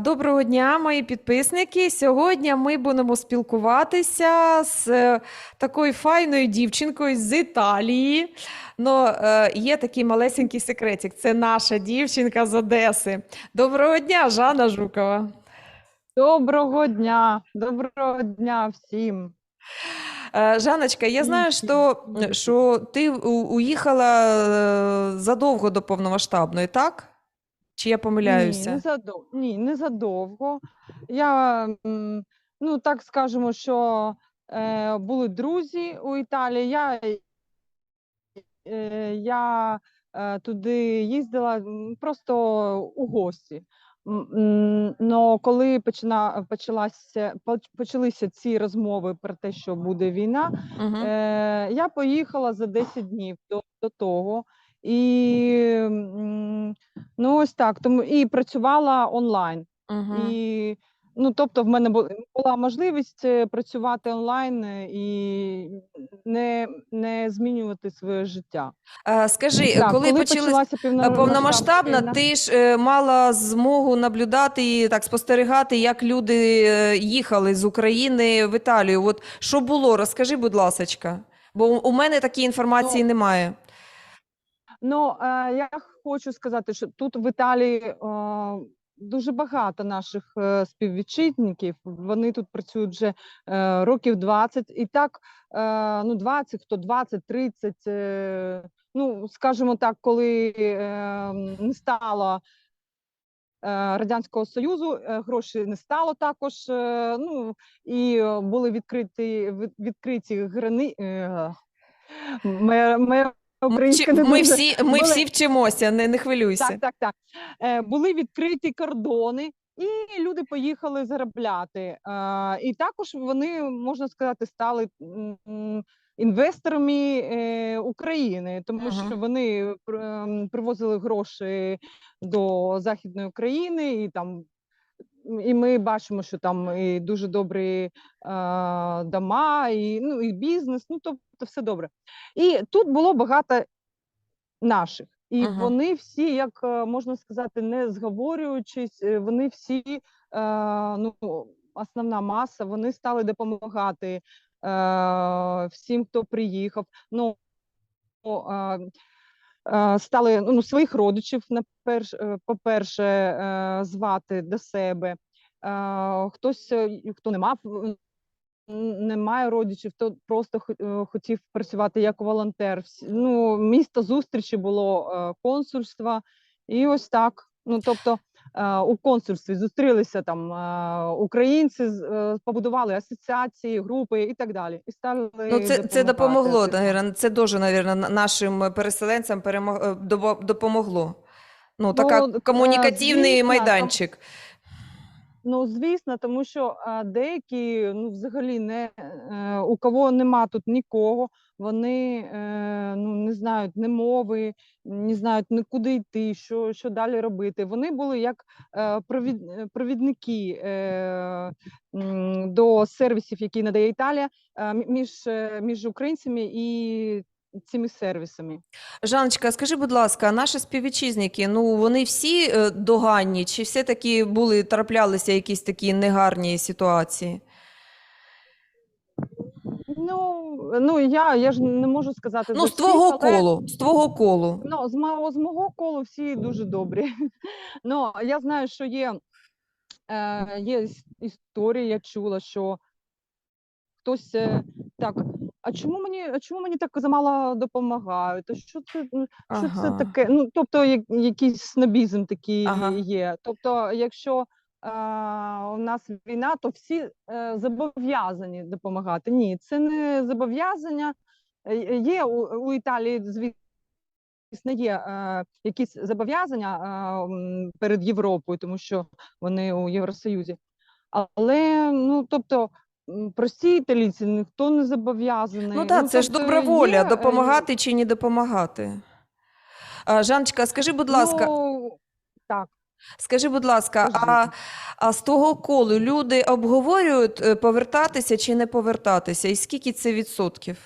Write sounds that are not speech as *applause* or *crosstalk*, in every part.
Доброго дня, мої підписники. Сьогодні ми будемо спілкуватися з е, такою файною дівчинкою з Італії. Ну, є такий малесенький секретик. Це наша дівчинка з Одеси. Доброго дня, Жанна Жукова. Доброго дня, доброго дня всім. Е, Жаночка, я знаю, що, що ти уїхала задовго до повномасштабної, так? Чи я Ні, не задовго. Ні, не задовго. Я, ну так скажемо, що е, були друзі у Італії. Я, е, я е, туди їздила просто у гості. Но коли почина, почалася, почалися ці розмови про те, що буде війна, Угу. Е, я поїхала за 10 днів до, до того. І ну ось так, тому і працювала онлайн. Угу. І ну, тобто, в мене була можливість е, працювати онлайн е, і не, не змінювати своє життя. Е, Скажи, Так, коли коли почалася повномасштабна ти ж е, мала змогу наблюдати і так спостерігати, як люди їхали з України в Італію. От що було? Розкажи, будь ласочка. Бо у у мене такої інформації Ну, немає. Ну, я хочу сказати, що тут в Італії дуже багато наших е, співвітчизників. Вони тут працюють вже е, років 20. І так, е, ну, 20, хто 20, 30, е, ну, скажімо так, коли не стало Радянського Союзу, грошей не стало також. Ну, і були відкриті, від- відкриті грани. моя Ми, українська не ми, всі, ми були- всі вчимося, не, не хвилюйся. так, так, так. Е, були відкриті кордони, і люди поїхали заробляти. Е, і також вони, можна сказати, стали інвесторами е, України, тому Ага. що вони ем, привозили гроші до Західної України і там. І ми бачимо, що там і дуже добрі е, дома, і, ну, і бізнес, ну тобто все добре. І тут було багато наших. І Ага. вони всі, як е, можна сказати, не зговорюючись, е, вони всі, е, ну, основна маса, вони стали допомагати е, всім, хто приїхав. Ну, е, е, стали ну, своїх родичів, е, по-перше, е, звати до себе. Е, Хтось, е, хто не мав не має родичів, то просто хо- е, хотів працювати як волонтер. Ну, місто зустрічі було консульства, і ось так. Ну, тобто е, у консульстві зустрілися там е, українці, е, побудували асоціації, групи і так далі. І стали Ну, це, це допомогло, активно. це дуже, навірно нашим переселенцям перемог е, допомогло. Ну, така Ну, е, комунікативний звісно, там- майданчик. Ну, звісно, тому що деякі ну, взагалі не е, у кого нема тут нікого, вони е, ну, не знають ні мови, не знають ні куди йти, що, що далі робити. Вони були як е, провід, провідники до сервісів, які надає Італія, мі- між, між українцями і цими сервісами. Жаночка, скажи, будь ласка, наші співвітчизники, ну вони всі е, доганні, чи все-таки були, траплялися якісь такі негарні ситуації? Ну, ну я, я ж не можу сказати Ну, з всіх, твого але- колу, з твого колу. Ну, з мого, з мого колу всі дуже добрі. *laughs* Ну, я знаю, що є, е, є іс- історії, я чула, що хтось е, так, а чому мені, а чому мені так замало допомагають? А що це, що це таке? Ну, тобто, як, якийсь снобізм такий Ага. є. Тобто, якщо е, у нас війна, то всі е, зобов'язані допомагати. Ні, це не зобов'язання. Е, Є у, у Італії, звісно, звісно, є е, якісь зобов'язання е, перед Європою, тому що вони у Євросоюзі. Але ну тобто м, прості італійці ніхто не зобов'язаний. Ну так, це ж тобто добра воля, є, е, допомагати чи не допомагати. А, Жаночка, скажи, будь ласка, Ну, так. скажи, будь ласка, а, Кажіть. а з того колу люди обговорюють е, повертатися чи не повертатися? І скільки це відсотків?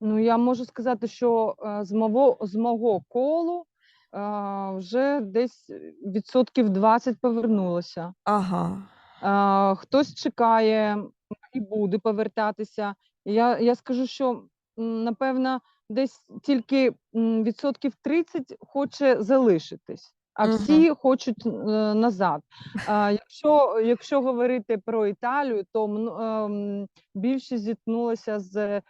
Ну я можу сказати, що е, з мого з мого колу а, вже десь відсотків 20 повернулося. Ага. Хтось чекає і буде повертатися. Я, я скажу, що напевно десь тільки відсотків 30 хоче залишитись, а всі хочуть е, назад. Якщо, якщо говорити про Італію, то мно- ем, більшість зіткнулася з,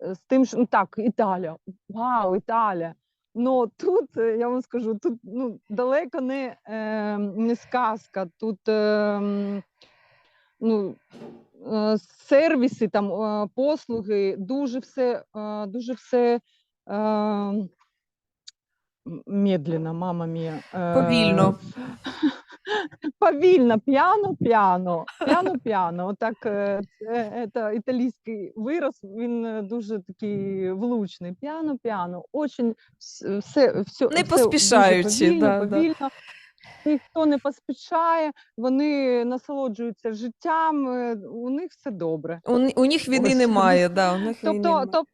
з тим, що ну так, Італія, вау, Італія. Ну тут е, я вам скажу, тут ну далеко не, е, не сказка. Тут е, ну, е, сервіси, там е, послуги, дуже все, е, дуже все е, медленно, мама мія. Е, Повільно. Повільно, п'яно, п'яно, п'яно, п'яно. Отак, е, це, це італійський вираз, він е, дуже такий влучний. П'яно, п'яно. Очень все, все, Не все поспішаючи, повільно, да, да. повільно. Ніхто не поспішає, вони насолоджуються життям, е, у них все добре. У, у них війни Ось. немає, да, у них війни Тобто, немає. тоб,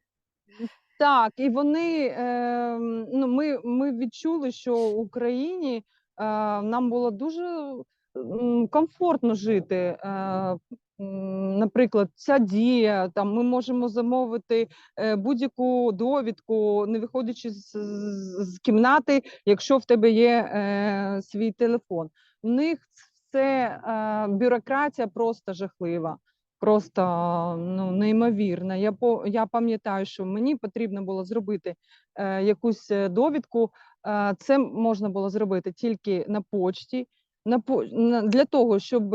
так, і вони е, ну, ми, ми відчули, що в Україні нам було дуже комфортно жити. Е, наприклад, ця дія, там ми можемо замовити е, будь-яку довідку, не виходячи з, з, з кімнати, якщо в тебе є е, свій телефон. У них це е, бюрократія просто жахлива просто ну, неймовірна. Я по я пам'ятаю, що мені потрібно було зробити е, якусь е, довідку. Це можна було зробити тільки на почті. Для того, щоб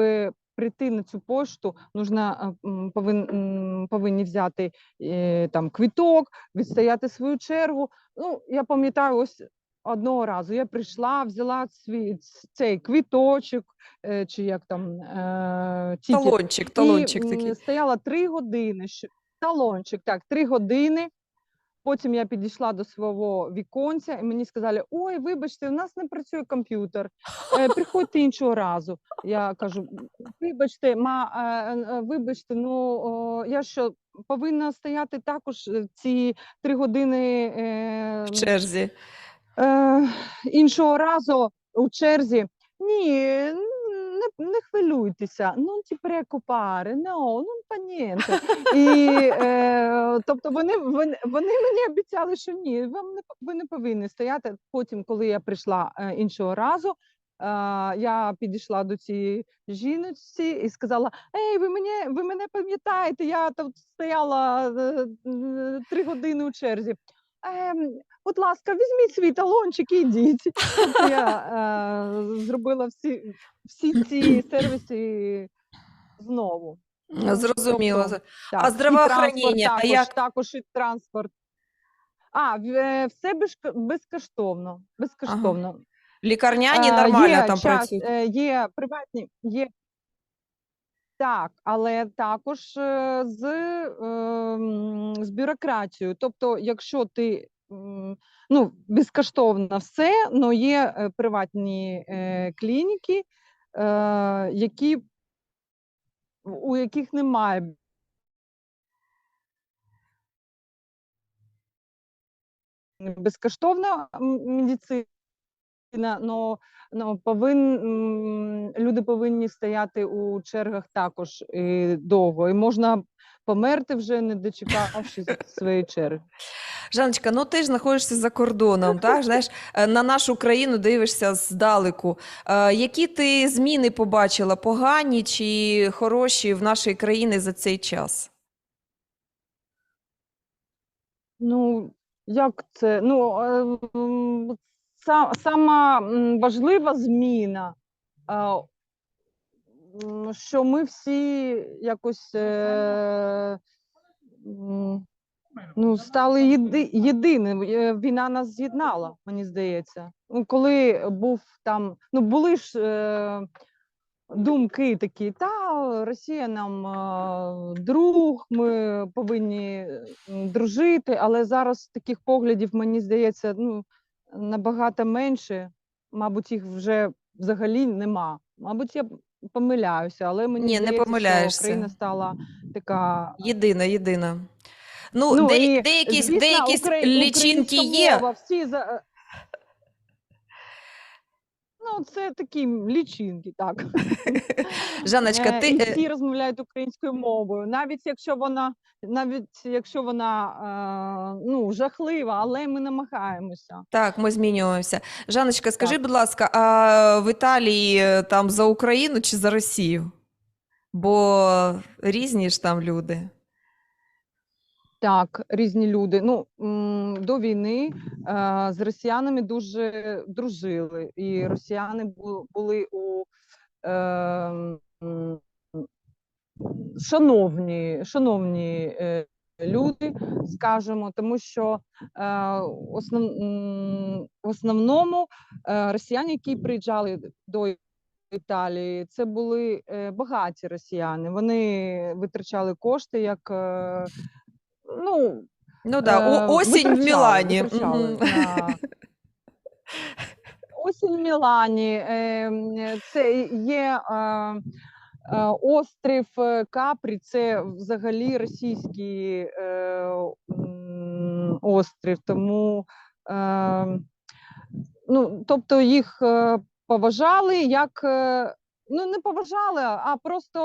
прийти на цю пошту, нужна повин, повинні взяти е, там квіток, відстояти свою чергу. Ну, я пам'ятаю, ось одного разу я прийшла, взяла свій цей квіточок, е, чи як там е, ті- ті- Талончик, талончик і, такий. стояла три години. Талончик, так, три години. Потім я підійшла до свого віконця, і мені сказали: Ой, вибачте, у нас не працює комп'ютер. Е, приходьте іншого разу. Я кажу: вибачте, ма, е, е, вибачте, ну я що повинна стояти також ці три години В черзі. Е, іншого разу у черзі. Ні, не, не хвилюйтеся, ti preoccupare, no, non fa. І, *laughs* е, тобто вони, вони, вони мені обіцяли, що ні, вам не, ви не повинні стояти. Потім, коли я прийшла е, іншого разу, е, я підійшла до цієї жіночці і сказала: Ей, ви мене, ви мене пам'ятаєте, я тут стояла е, е, три години у черзі. Ем, будь ласка, візьміть свій талончик і йдіть. Я е, зробила всі, всі ці сервіси знову. Ну, Зрозуміло. тобто, А так, здравоохранення, а транспорт також, як? також і транспорт. А, е, все безк- безкоштовно. безкоштовно. Лікарняні Е, нормально є там працюють. е, Є приватні, є. Так, але також е, з, ем, з бюрократією. Тобто, якщо ти ну, безкоштовно все, але є е, приватні е, клініки, які, у яких немає безкоштовна медицина, но, но повин, люди повинні стояти у чергах також і довго. І можна померти вже, не дочекавшись своєї черги. Жаночка, ну ти ж знаходишся за кордоном, так? Знаєш, е, на нашу країну дивишся здалеку. Е, Які ти зміни побачила, погані чи хороші в нашій країні за цей час? Ну, як це? Ну, е, сама важлива зміна, е, що ми всі якось е, ну, стали єди, єдиним. Е, Війна нас з'єднала, мені здається. Ну, коли був там, ну були ж думки такі, та Росія нам друг, ми повинні дружити, але зараз таких поглядів, мені здається, ну, набагато менше. Мабуть, їх вже взагалі нема. Мабуть, я помиляюся, але мені Ні, не здається, помиляєшся. що Україна стала така. Єдина, єдина. Ну, Ну, де, і, деякі, звісно, деякі укра- лічинки українська є. мова, всі за... Ну, це такі лічинки, так. *laughs* Жаночка, Е, ти і е, всі розмовляють українською мовою, навіть якщо вона, навіть якщо вона е, ну, жахлива, але ми намагаємося. так, ми змінюємося. Жаночка, скажи, Так. будь ласка, а в Італії е, там за Україну чи за Росію? Бо різні ж там люди. Так, різні люди. Ну, до війни е, з росіянами дуже дружили, і росіяни бу- були у е, шановні, шановні е, люди, скажімо, тому що е, основ, в основному росіяни, які приїжджали до Італії, це були багаті росіяни. Вони витрачали кошти як ну, Ну да, Е, о- осінь в Мілані. витрачали. Осінь в Мілані. е, Це є е, е, острів е, Капрі, це взагалі російський е, острів, тому е, ну, тобто їх е, поважали як. Ну, не поважали, а просто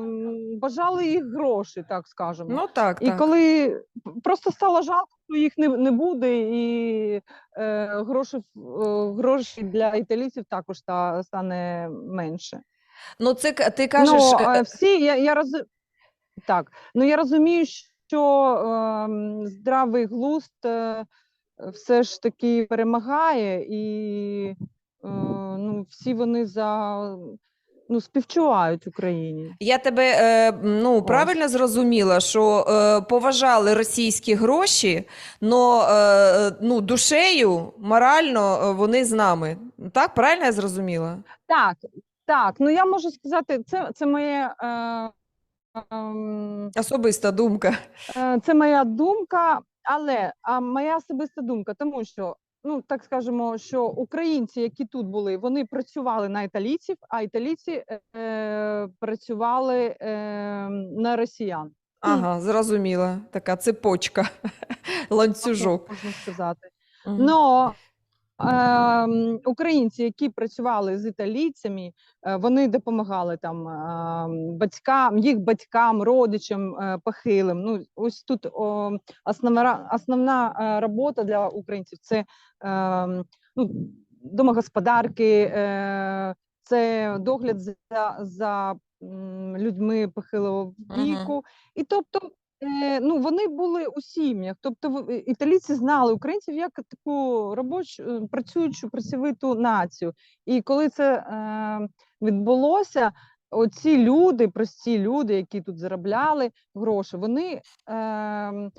е, бажали їх гроші, так скажемо. Ну так, І так. коли просто стало жалко, що їх не, не буде, і е, гроші, е, гроші для італійців також та, стане менше. Ну, це ти кажеш, ну, е, е, всі, я, я роз... так, ну я розумію, що е, здравий глузд е, все ж таки перемагає, і ну, всі вони за ну, співчувають Україні. Я тебе е, ну, правильно зрозуміла, що е, поважали російські гроші, але е, ну, душею, морально е, вони з нами. Так, правильно я зрозуміла? Так, так. Ну я можу сказати, це, це моє. Е, ем, Особиста думка. е, це моя думка, але а моя особиста думка, тому що, ну так скажемо, що українці, які тут були, вони працювали на італійців, а італійці е, працювали е, на росіян. Ага, зрозуміла. Така цепочка, *laughs* ланцюжок. Можна сказати. Но ем, українці, які працювали з італійцями, е, вони допомагали там ем, батькам, їх батькам, родичам е, похилим. Ну, ось тут основна, основна е, робота для українців це ем, ну, домогосподарки, це догляд за, за людьми похилого віку. І тобто Е, ну, вони були у сім'ях. Тобто італійці знали українців як таку робочу, е, працюючу, працьовиту націю. І коли це е, відбулося, оці люди, прості люди, які тут заробляли гроші, вони, е,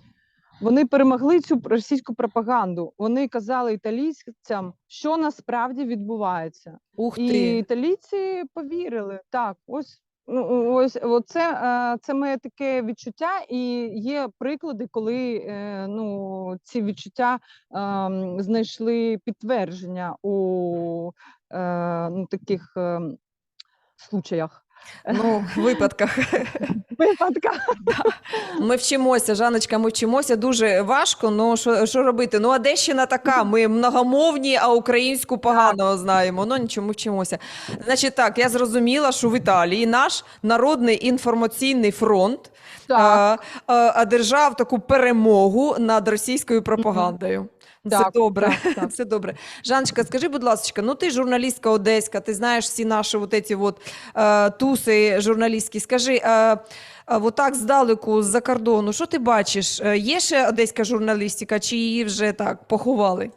вони перемогли цю російську пропаганду. Вони казали італійцям, що насправді відбувається. Ух І італійці повірили. Так, ось. Ну, ось оце е, це моє таке відчуття, і є приклади, коли е, ну, ці відчуття ем, знайшли підтвердження у е, ну, таких ем, случаях. Ну, в випадках. Випадках. Ми вчимося, Жаночка, ми вчимося дуже важко. Ну що, що робити? Ну, Одещина така. Ми многомовні, а українську погано знаємо. Ну нічого, ми вчимося. Значить, так, я зрозуміла, що в Італії наш народний інформаційний фронт Так, а, а, одержав таку перемогу над російською пропагандою. Це Так, добре. так, *laughs* так. Це добре. Жаночка, скажи, будь ласка, ну ти журналістка одеська, ти знаєш всі наші вот эти вот, е, туси журналістські. Скажи, е, е, от здалеку, з-за кордону, що ти бачиш? Е, Є ще одеська журналістика, чи її вже так поховали?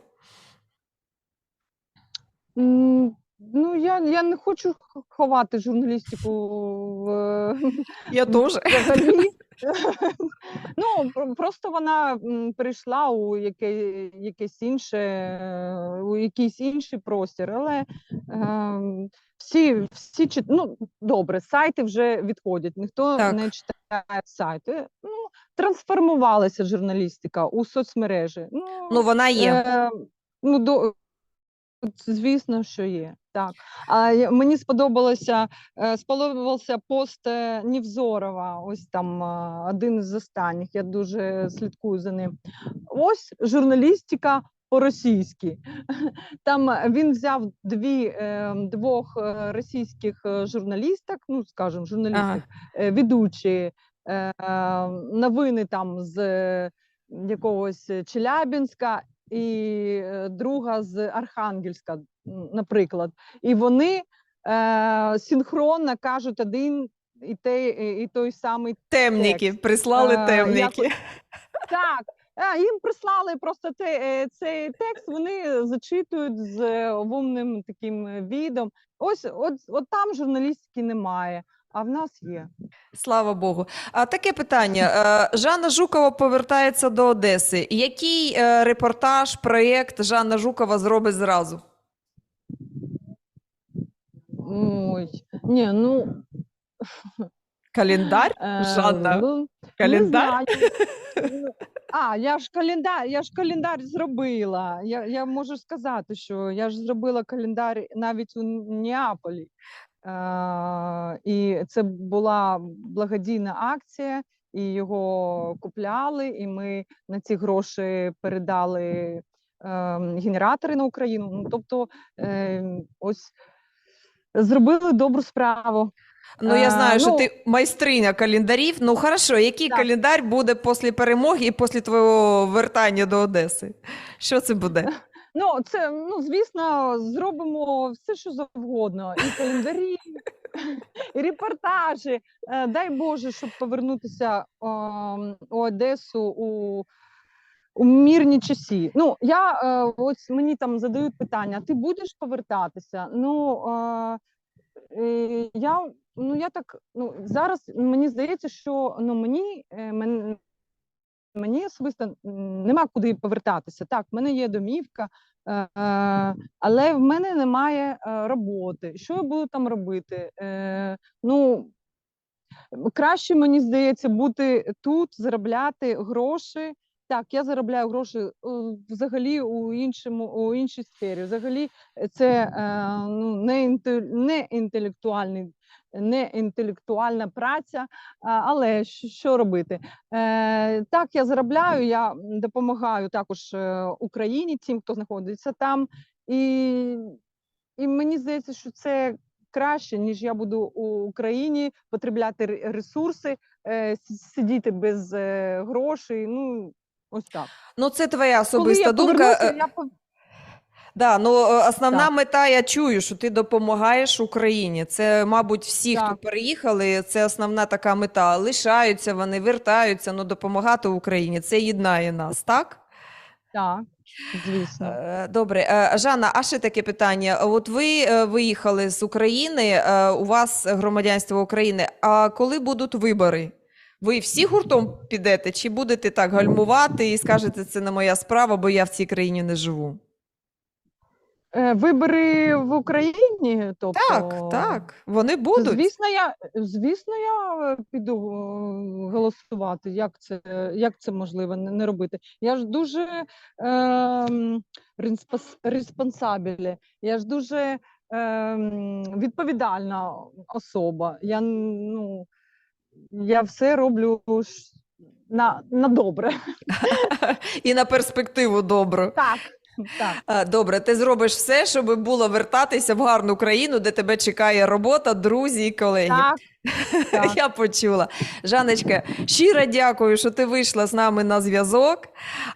Ну, я, я не хочу ховати журналістику в, Я теж. взагалі. *laughs* Ну, просто вона м, перейшла у яке, якесь інше, е, у якийсь інший простір, але ем, всі, всі чит... ну, добре, сайти вже відходять, ніхто Так. не читає сайти. Ну, трансформувалася журналістика у соцмережі. Ну, Ну, вона є. Е, ну, до, звісно, що є. Так. А мені сподобалося, е, сподобався пост е, Нівзорова, ось там е, один із останніх. Я дуже слідкую за ним. Ось журналістика по-російськи. *laughs* Там він взяв дві, двох російських журналісток, ну скажімо, журналісток, е, ведучі новини там з якогось Челябінська і е, друга з Архангельська, наприклад. І вони е, синхронно кажуть один і, те, і той самий Темніки, Текст. прислали Е, темніки. так. А, їм прислали просто те, е, цей текст, вони зачитують з е, умним таким відом. Ось от, от там журналістики немає, а в нас є. Слава Богу. А таке питання. Е, Жанна Жукова повертається до Одеси. Який е, репортаж, проєкт Жанна Жукова зробить зразу? Ой, ні, ну Календар? е, Жанна, ну, Календар? А, я ж календар, я ж календар зробила. Я, я можу сказати, що я ж зробила календар навіть у Неаполі. Е, і це була благодійна акція, і його купляли, і ми на ці гроші передали е, генератори на Україну. Ну, тобто, е, ось зробили добру справу. Ну, я Е, знаю, що ну- ти майстриня календарів. Ну, хорошо, який Так. календар буде після перемоги і після твого вертання до Одеси? Що це буде? *laughs* Ну, це, ну, звісно, зробимо все, що завгодно. І календарі, і репортажі. Е, Дай Боже, щоб повернутися ем, у Одесу у, у мирні часі. Ну, я е, ось мені там задають питання: ти будеш повертатися? Ну, е, я, ну, я так, ну, зараз мені здається, що ну, мені, мен, мені особисто нема куди повертатися. Так, в мене є домівка, е, але в мене немає е, роботи. Що я буду там робити? Е, ну, краще, мені здається, бути тут, заробляти гроші. Так, я заробляю гроші взагалі у іншому, у іншій сфері. Взагалі, це ну, не інтелектуальний. Не інтелектуальна праця, але що, робити? Е, так, я заробляю, я допомагаю також е, Україні, тим, хто знаходиться там, і, і мені здається, що це краще, ніж я буду у Україні потребляти ресурси, е, сидіти без грошей. Ну ось так. Ну, це твоя Коли особиста я думка. я Да, ну е, основна Так. мета, я чую, що ти допомагаєш Україні. Це, мабуть, всі, хто Так. переїхали, це основна така мета. Лишаються вони, вертаються, ну допомагати Україні. Це єднає нас, так? так, звісно. Е, Добре, Е, Жанна, а ще таке питання. От ви виїхали з України, у вас громадянство України. А коли будуть вибори? Ви всі гуртом підете, чи будете так гальмувати і скажете, це не моя справа, бо я в цій країні не живу? Е, Вибори в Україні, тобто Так, так, вони будуть. Звісно, я звісно, я е, піду е, голосувати. Як це, як це можливо не, робити? Я ж дуже респос- респонсабілі, я ж дуже ем, відповідальна особа. Я ну я все роблю на, на добре. *laughs* І на перспективу добру. Так, так. Добре, ти зробиш все, щоб було вертатися в гарну країну, де тебе чекає робота, друзі і колеги. Так, так. Я почула. Жаночка, щиро дякую, що ти вийшла з нами на зв'язок.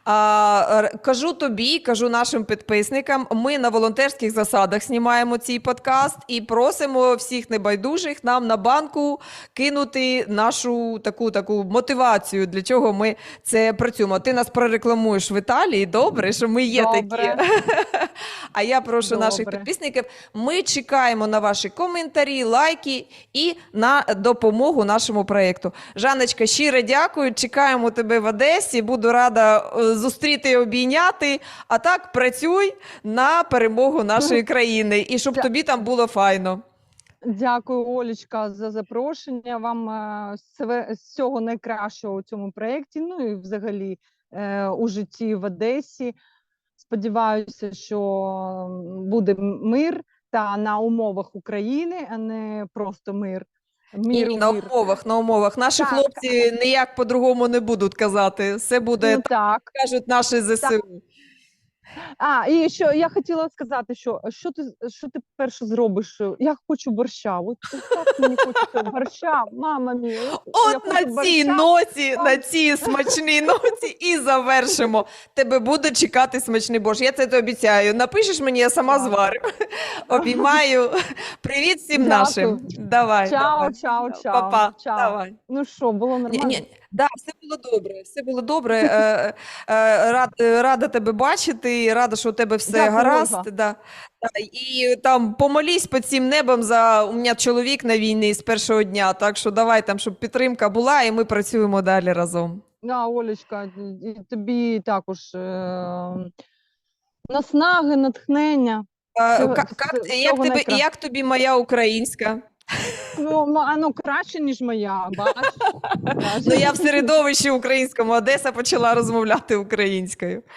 А, кажу тобі, кажу нашим підписникам, ми на волонтерських засадах знімаємо цей подкаст і просимо всіх небайдужих нам на банку кинути нашу таку таку мотивацію, для чого ми це працюємо. Ти нас прорекламуєш в Італії. Добре, що ми є Добре. такі. *laughs* А я прошу наших підписників. Ми чекаємо на ваші коментарі, лайки і на допомогу нашому проєкту. Жаночка, щиро дякую. Чекаємо тебе в Одесі. Буду рада е, зустріти і обійняти. А так працюй на перемогу нашої країни і щоб тобі там було файно. Дякую, Олечка, за запрошення. Вам е, всього- всього найкращого у цьому проєкті. Ну і взагалі е, у житті в Одесі. Сподіваюся, що буде мир та на умовах України, а не просто мир. Мир, І на умовах, на умовах. Наші Так. хлопці ніяк по-другому не будуть казати. Все буде Ну, так, кажуть наші ЗСУ. А, і що я хотіла сказати, що що ти що ти перше зробиш? Я хочу борща. От так мені хочеться борща, мама мія. я От хочу на цій борща. ноті, на цій смачній ноті і завершимо. Тебе буде чекати смачний борщ. Я це тобі обіцяю. Напишеш мені, я сама зварю. Обіймаю. Привіт всім Дякую. нашим. Давай. Чао, давай. чао, чао. Па-па. чао. Давай. Ну що, було Ні, ні, да, все було добре, все було добре. Е, е, рад, е, рада тебе бачити, рада, що у тебе все Дякую, гаразд. Ольга. Да. Да, і там помолись під цим небом за у мене чоловік на війні з першого дня. Так що давай там, щоб підтримка була, і ми працюємо далі разом. Да, Олечка, і тобі також е, наснаги, натхнення. А, Всього- ка- как, всього як, тебе, найкращого. як тобі моя українська? Ну, а, ну краще, ніж моя, бачиш? Ну я в середовищі українському Одеса почала розмовляти українською.